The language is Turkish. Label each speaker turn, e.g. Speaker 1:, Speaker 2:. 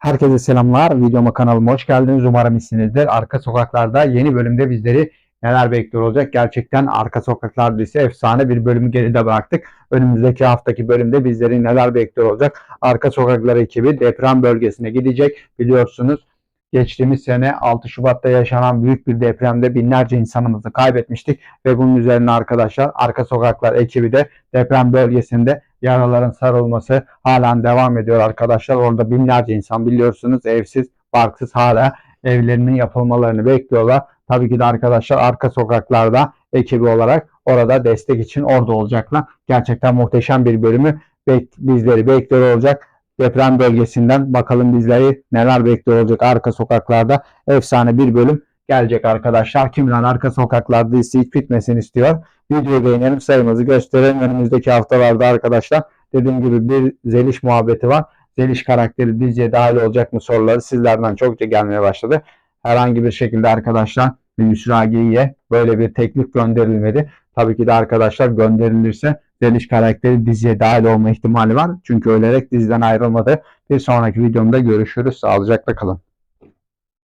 Speaker 1: Herkese selamlar. Videoma kanalıma hoş geldiniz. Umarım iyisinizdir. Arka Sokaklar'da yeni bölümde bizleri neler bekliyor olacak? Gerçekten Arka Sokaklar dizisi efsane bir bölümü geride bıraktık. Önümüzdeki haftaki bölümde bizleri neler bekliyor olacak? Arka Sokaklar ekibi deprem bölgesine gidecek. Biliyorsunuz geçtiğimiz sene 6 Şubat'ta yaşanan büyük bir depremde binlerce insanımızı kaybetmiştik ve bunun üzerine arkadaşlar Arka Sokaklar ekibi de deprem bölgesinde yaraların sarılması halen devam ediyor arkadaşlar. Orada binlerce insan biliyorsunuz evsiz, barksız hala evlerinin yapılmalarını bekliyorlar. Tabii ki de arkadaşlar arka sokaklarda ekibi olarak orada destek için orada olacaklar. Gerçekten muhteşem bir bölümü bek- bizleri bekliyor olacak. Deprem bölgesinden bakalım bizleri neler bekliyor olacak arka sokaklarda. Efsane bir bölüm gelecek arkadaşlar. Kimler arka sokaklarda dizisi hiç bitmesini istiyor. Videoyu beğenelim sayımızı gösterelim. Önümüzdeki haftalarda arkadaşlar dediğim gibi bir Zeliş muhabbeti var. Zeliş karakteri diziye dahil olacak mı soruları sizlerden çokça gelmeye başladı. Herhangi bir şekilde arkadaşlar Yusra Geyik'e böyle bir teklif gönderilmedi. Tabii ki de arkadaşlar gönderilirse Zeliş karakteri diziye dahil olma ihtimali var. Çünkü ölerek diziden ayrılmadı. Bir sonraki videomda görüşürüz. Sağlıcakla kalın.